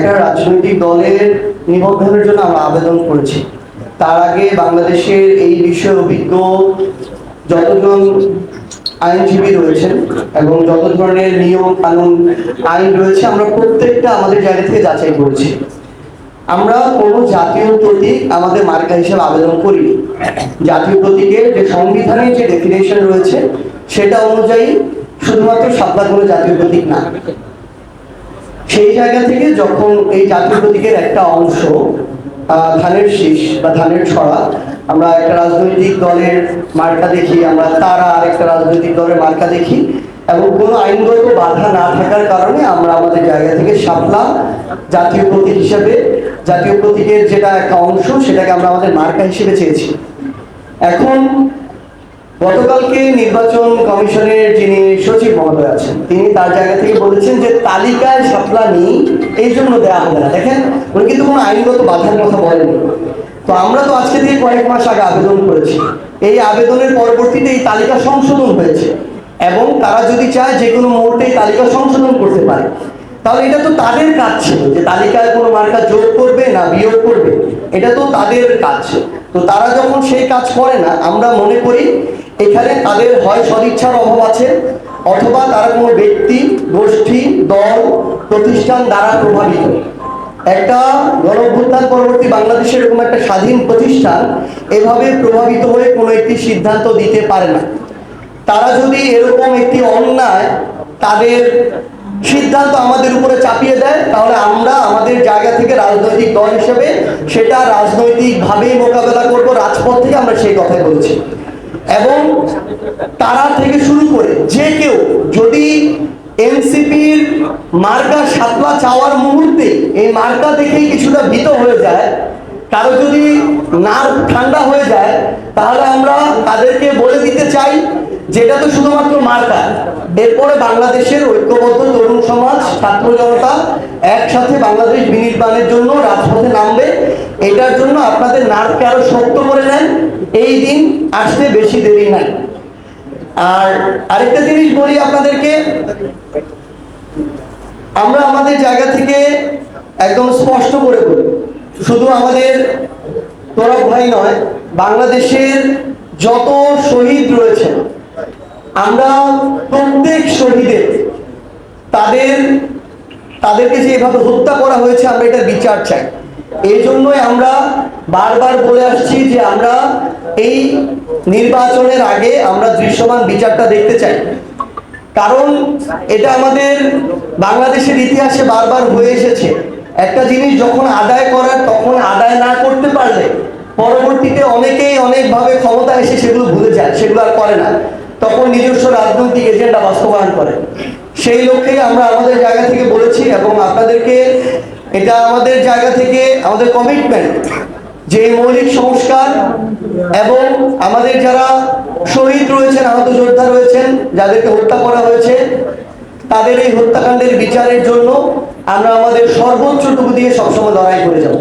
একটা রাজনৈতিক দলের নিবন্ধনের জন্য আমরা আবেদন করেছি। তার আগে বাংলাদেশের এই বিষয়ে অভিজ্ঞ যতজন আইনজীবী রয়েছেন এবং যত ধরনের নিয়ম কানুন আইন রয়েছে, আমরা প্রত্যেকটা আমাদের জায়গা থেকে যাচাই করেছি। আমরা কোনো জাতীয় প্রতীক আমাদের মার্কা হিসেবে আবেদন করিনি। জাতীয় প্রতীকের যে সংবিধানে যে ডেফিনেশন রয়েছে, সেটা অনুযায়ী শুধুমাত্র সাতবার কোনো জাতীয় প্রতীক না। সেই জায়গা থেকে যখন এই জাতীয় প্রতীকের একটা অংশ ধানের শীষ বা ধানের ছড়া, আমরা একটা রাজনৈতিক দলের মার্কা দেখি, আমরা তারা আরেকটা রাজনৈতিক দলের মার্কা দেখি, এবং কোনো আইনগত বাধা না থাকার কারণে আমরা আমাদের জায়গা থেকে শাপলা জাতীয় প্রতীক হিসেবে, জাতীয় প্রতীকের যেটা একটা অংশ, সেটাকে আমরা আমাদের মার্কা হিসেবে চেয়েছি। এখন গতকালকে নির্বাচন কমিশনের যিনি সচিব মহোদয় আছেন, তিনি তার জায়গা থেকে বলেছেন যে তালিকায় সাপলা নেই এই জন্য দেওয়া হবে না। দেখেন, উনি কিন্তু কোনো আইনগত বাধার কথা বলেননি। তো আমরা তো আজকে থেকে কয়েক মাস আগে আবেদন করেছি। এই আবেদনের পরবর্তীতে এই তালিকা সংশোধন হয়েছে এবং তারা যদি চায় যে কোনো মুহূর্তে এই তালিকা সংশোধন করতে পারে। তাহলে এটা তো তাদের কাজ ছিল যে তালিকায় কোনো মার্কা যোগ করবে না বিয়োগ করবে। এটা তো তাদের কাজ তো তারা যখন সেই কাজ করে না, আমরা মনে করি এখানে তাদের হয় সদিচ্ছার অভাব আছে, অথবা তারা কোনো ব্যক্তি, গোষ্ঠী, দল, প্রতিষ্ঠান দ্বারা প্রভাবিত। একটা গণঅভ্যুত্থান পরবর্তী বাংলাদেশের এরকম একটা স্বাধীন প্রতিষ্ঠান এভাবে প্রভাবিত হয়ে কোনো একটি সিদ্ধান্ত দিতে পারে না। তারা যদি এরকম একটি অন্যায় তাদের সিদ্ধান্ত আমাদের উপরে চাপিয়ে দেয়, তাহলে আমরা আমাদের জায়গা থেকে রাজনৈতিক দল হিসেবে সেটা রাজনৈতিকভাবেই মোকাবেলা করব, রাজপথ থেকে আমরা সেই কথাই বলছি। এবং তারা থেকে শুরু করে যে কেউ যদি এনসিপির মার্কা সাতলা চাওয়ার মুহূর্তে এই মার্কা দেখেই কিছুটা ভীত হয়ে যায়, কারও যদি নার্ভ ঠান্ডা হয়ে যায়, তাহলে আমরা তাদেরকে বলে দিতে চাই, যেটা তো শুধুমাত্র মার্কা। এরপরে বাংলাদেশের ঐক্যবদ্ধ তরুণ সমাজ, ছাত্র জনতা একসাথে বাংলাদেশ বিনির্মাণের জন্য রাজপথে নামবে। এটার জন্য আপনাদের নার্ভকে আরও শক্ত করে নেন। এই দিন আসতে বেশি দেরি নাই। আর আরেকটা জিনিস বলি আপনাদেরকে। আমরা আমাদের জায়গা থেকে একদম স্পষ্ট করে বলি। শুধু আমাদের তোরক ভাই নয়, বাংলাদেশের যত শহীদ রয়েছেন, আমরা প্রত্যেক শহীদের, তাদের, তাদেরকে যে এভাবে হত্যা করা হয়েছে, আমরা এটা বিচার চাই। এই জন্যই আমরা বারবার বলে আসছি যে আমরা এই নির্বাচনের আগে আমরা দৃশ্যমান বিচারটা দেখতে চাই। কারণ এটা আমাদের বাংলাদেশের ইতিহাসে বারবার হয়ে এসেছে। একটা জিনিস যখন আদায় করার, তখন আদায় না করতে পারলে পরবর্তীতে অনেকেই অনেকভাবে ক্ষমতা এসে সেগুলো ভুলে যায়, সেগুলো আর করে না। তখন নিজস্ব রাজনৈতিক এজেন্ডা বাস্তবায়ন করে। সেই লক্ষ্যে আমরা আমাদের জায়গা থেকে বলেছি এবং আপনাদেরকে এটা আমাদের জায়গা থেকে আমাদের কমিটমেন্ট যে মৌলিক সংস্কার এবং আমাদের যারা শহীদ রয়েছেন, আহত যোদ্ধা রয়েছেন, যাদেরকে হত্যা করা হয়েছে, তাদের এই হত্যাকাণ্ডের বিচারের জন্য আমরা আমাদের সর্বোচ্চটুকু দিয়ে সবসময় লড়াই করে যাব।